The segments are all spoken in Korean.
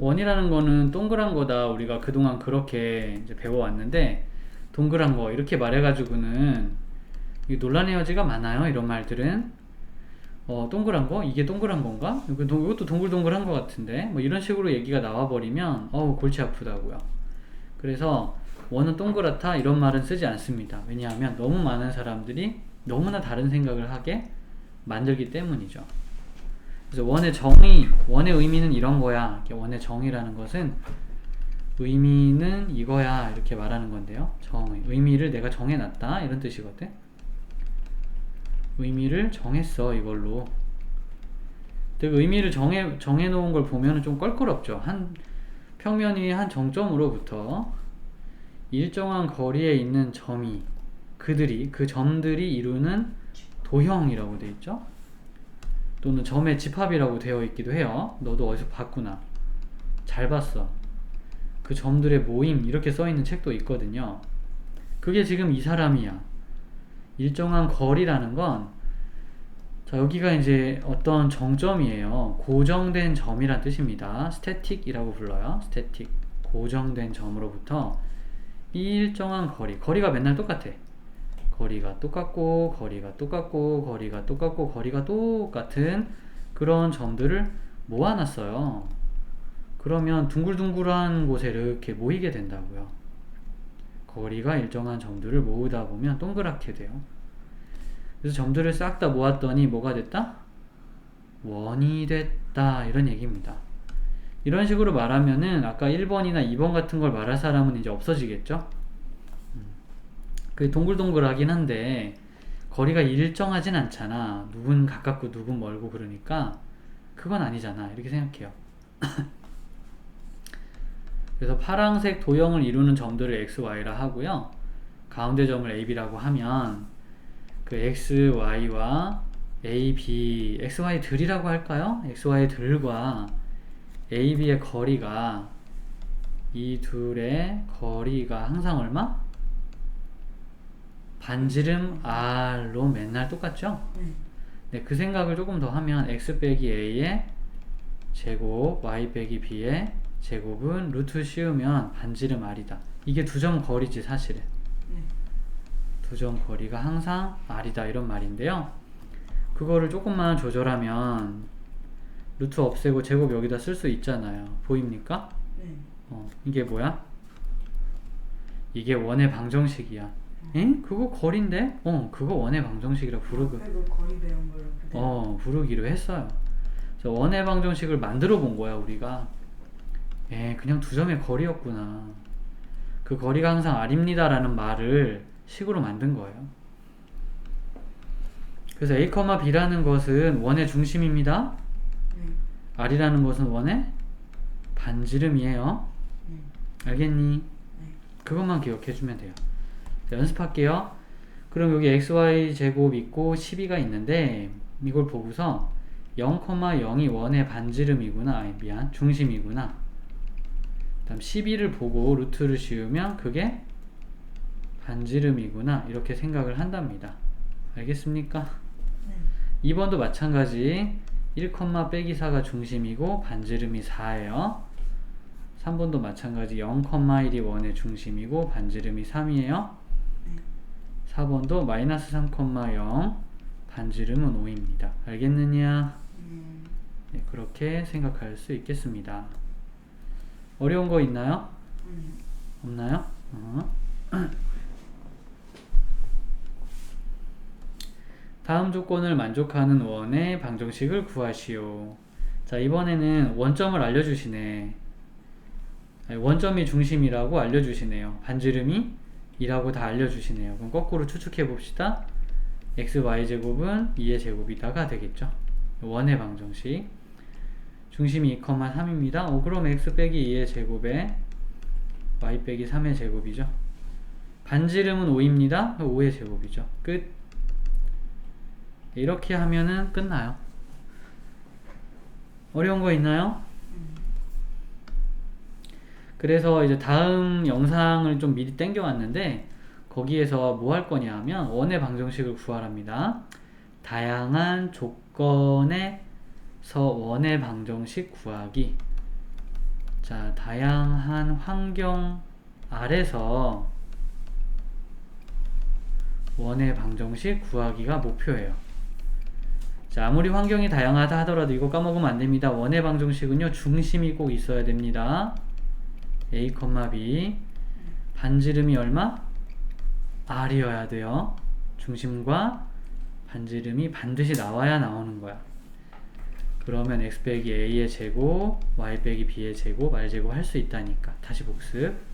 원이라는 거는 동그란 거다. 우리가 그동안 그렇게 이제 배워왔는데 동그란 거 이렇게 말해가지고는 이 논란의 여지가 많아요 이런 말들은. 어 동그란 거? 이게 동그란 건가? 이것도 동글동글한 거 같은데. 뭐 이런 식으로 얘기가 나와버리면 어우 골치 아프다고요. 그래서 원은 동그랗다 이런 말은 쓰지 않습니다. 왜냐하면 너무 많은 사람들이 너무나 다른 생각을 하게 만들기 때문이죠 그래서 원의 정의, 원의 의미는 이런 거야. 원의 정의라는 것은 의미는 이거야 이렇게 말하는 건데요. 정의, 의미를 내가 정해놨다 이런 뜻이거든. 의미를 정했어 이걸로. 근데 그 의미를 정해 정해놓은 걸 보면은 좀 껄끄럽죠. 한 평면이 한 정점으로부터 일정한 거리에 있는 점이 그들이 그 점들이 이루는 도형이라고 돼 있죠. 또는 점의 집합이라고 되어 있기도 해요. 너도 어디서 봤구나. 잘 봤어. 그 점들의 모임 이렇게 써 있는 책도 있거든요. 그게 지금 이 사람이야. 일정한 거리라는 건 자, 여기가 이제 어떤 정점이에요. 고정된 점이란 뜻입니다. 스태틱이라고 불러요. 스태틱. 고정된 점으로부터 이 일정한 거리. 거리가 맨날 똑같아. 거리가 똑같고 거리가 똑같고 거리가 똑같고 거리가 똑같은 그런 점들을 모아놨어요. 그러면 둥글둥글한 곳에 이렇게 모이게 된다고요. 거리가 일정한 점들을 모으다 보면 동그랗게 돼요. 그래서 점들을 싹 다 모았더니 뭐가 됐다? 원이 됐다. 이런 얘기입니다. 이런 식으로 말하면은 아까 1번이나 2번 같은 걸 말할 사람은 이제 없어지겠죠? 그 동글동글하긴 한데 거리가 일정하진 않잖아. 누군 가깝고 누군 멀고 그러니까 그건 아니잖아. 이렇게 생각해요. 그래서 파랑색 도형을 이루는 점들을 x, y라 하고요. 가운데 점을 a, b라고 하면 그 x, y와 a, b, x, y 들이라고 할까요? x, y 들과 a, b의 거리가 이 둘의 거리가 항상 얼마? 반지름 r로 맨날 똑같죠? 네. 네, 그 생각을 조금 더 하면 x 빼기 a의 제곱, y 빼기 b의 제곱은 루트 씌우면 반지름 r이다. 이게 두 점 거리지 사실은. 네. 두점 거리가 항상 r이다 이런 말인데요. 그거를 조금만 조절하면 루트 없애고 제곱 여기다 쓸 수 있잖아요. 보입니까? 네. 어, 이게 뭐야? 이게 원의 방정식이야. 응? 그거 거리인데? 어, 그거 원의 방정식이라 부르고. 거리 배운 걸로 그대로. 어, 부르기로 했어요. 그래서 원의 방정식을 만들어 본 거야, 우리가. 예, 그냥 두 점의 거리였구나. 그 거리가 항상 R입니다라는 말을 식으로 만든 거예요. 그래서 A, B라는 것은 원의 중심입니다. 네. R이라는 것은 원의 반지름이에요. 네. 알겠니? 네. 그것만 기억해 주면 돼요. 자, 연습할게요. 그럼 여기 xy 제곱 있고 12가 있는데 이걸 보고서 0,0이 원의 반지름이구나. 아니, 미안. 중심이구나. 그다음 12를 보고 루트를 씌우면 그게 반지름이구나. 이렇게 생각을 한답니다. 알겠습니까? 네. 2번도 마찬가지 1, 빼기 4가 중심이고 반지름이 4예요. 3번도 마찬가지 0,1이 원의 중심이고 반지름이 3이에요. 네. 4번도 마이너스 3,0 반지름은 5입니다. 알겠느냐? 음, 네, 그렇게 생각할 수 있겠습니다. 어려운 거 있나요? 음, 없나요? 어. 다음 조건을 만족하는 원의 방정식을 구하시오. 자, 이번에는 원점을 알려주시네. 원점이 중심이라고 알려주시네요. 반지름이 2라고 다 알려주시네요. 그럼 거꾸로 추측해 봅시다. x, y 제곱은 2의 제곱이다가 되겠죠. 원의 방정식. 중심이 2,3입니다. 어, 그럼 x 빼기 2의 제곱에 y 빼기 3의 제곱이죠. 반지름은 5입니다. 5의 제곱이죠. 끝. 이렇게 하면은 끝나요. 어려운 거 있나요? 그래서 이제 다음 영상을 좀 미리 땡겨 왔는데 거기에서 뭐 할 거냐 하면 원의 방정식을 구하랍니다. 다양한 조건에서 원의 방정식 구하기. 자, 다양한 환경 아래서 원의 방정식 구하기가 목표예요. 자, 아무리 환경이 다양하다 하더라도 이거 까먹으면 안 됩니다. 원의 방정식은요, 중심이 꼭 있어야 됩니다. A, b. 반지름이 얼마? r이어야 돼요. 중심과 반지름이 반드시 나와야 나오는 거야. 그러면 x 빼기 a의 제곱, y 빼기 b의 제곱, r 제곱 할 수 있다니까. 다시 복습.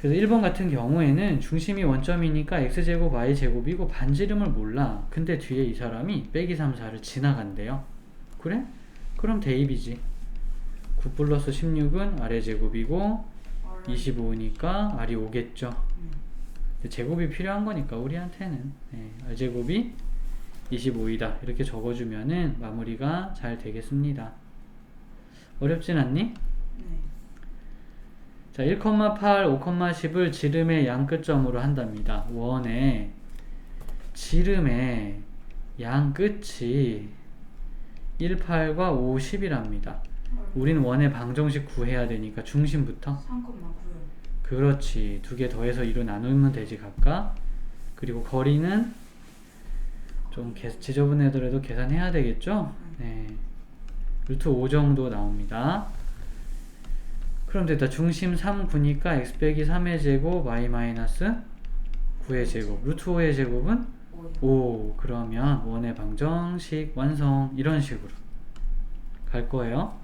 그래서 1번 같은 경우에는 중심이 원점이니까 x제곱, y제곱이고 반지름을 몰라. 근데 뒤에 이 사람이 빼기 3, 4를 지나간대요. 그래? 그럼 대입이지. 9 플러스 16은 r의 제곱이고 R 25니까 r이 오겠죠. 제곱이 필요한 거니까 우리한테는 네, r제곱이 25이다 이렇게 적어주면은 마무리가 잘 되겠습니다. 어렵진 않니? 네. 자, 1,8, 5,10을 지름의 양 끝점으로 한답니다. 원의 지름의 양 끝이 1, 8과 5, 10이랍니다. 우리는 원의 방정식 구해야 되니까 중심부터 3,9요. 그렇지. 두 개 더해서 2로 나누면 되지 각각. 그리고 거리는 좀 개, 지저분 애들에도 계산해야 되겠죠? 네. 루트 5 정도 나옵니다. 그럼 됐다. 중심 3, 9니까 x 빼기 3의 제곱, y 마이너스 9의 제곱. 루트 5의 제곱은 5요. 5. 그러면 원의 방정식 완성. 이런 식으로 갈 거예요.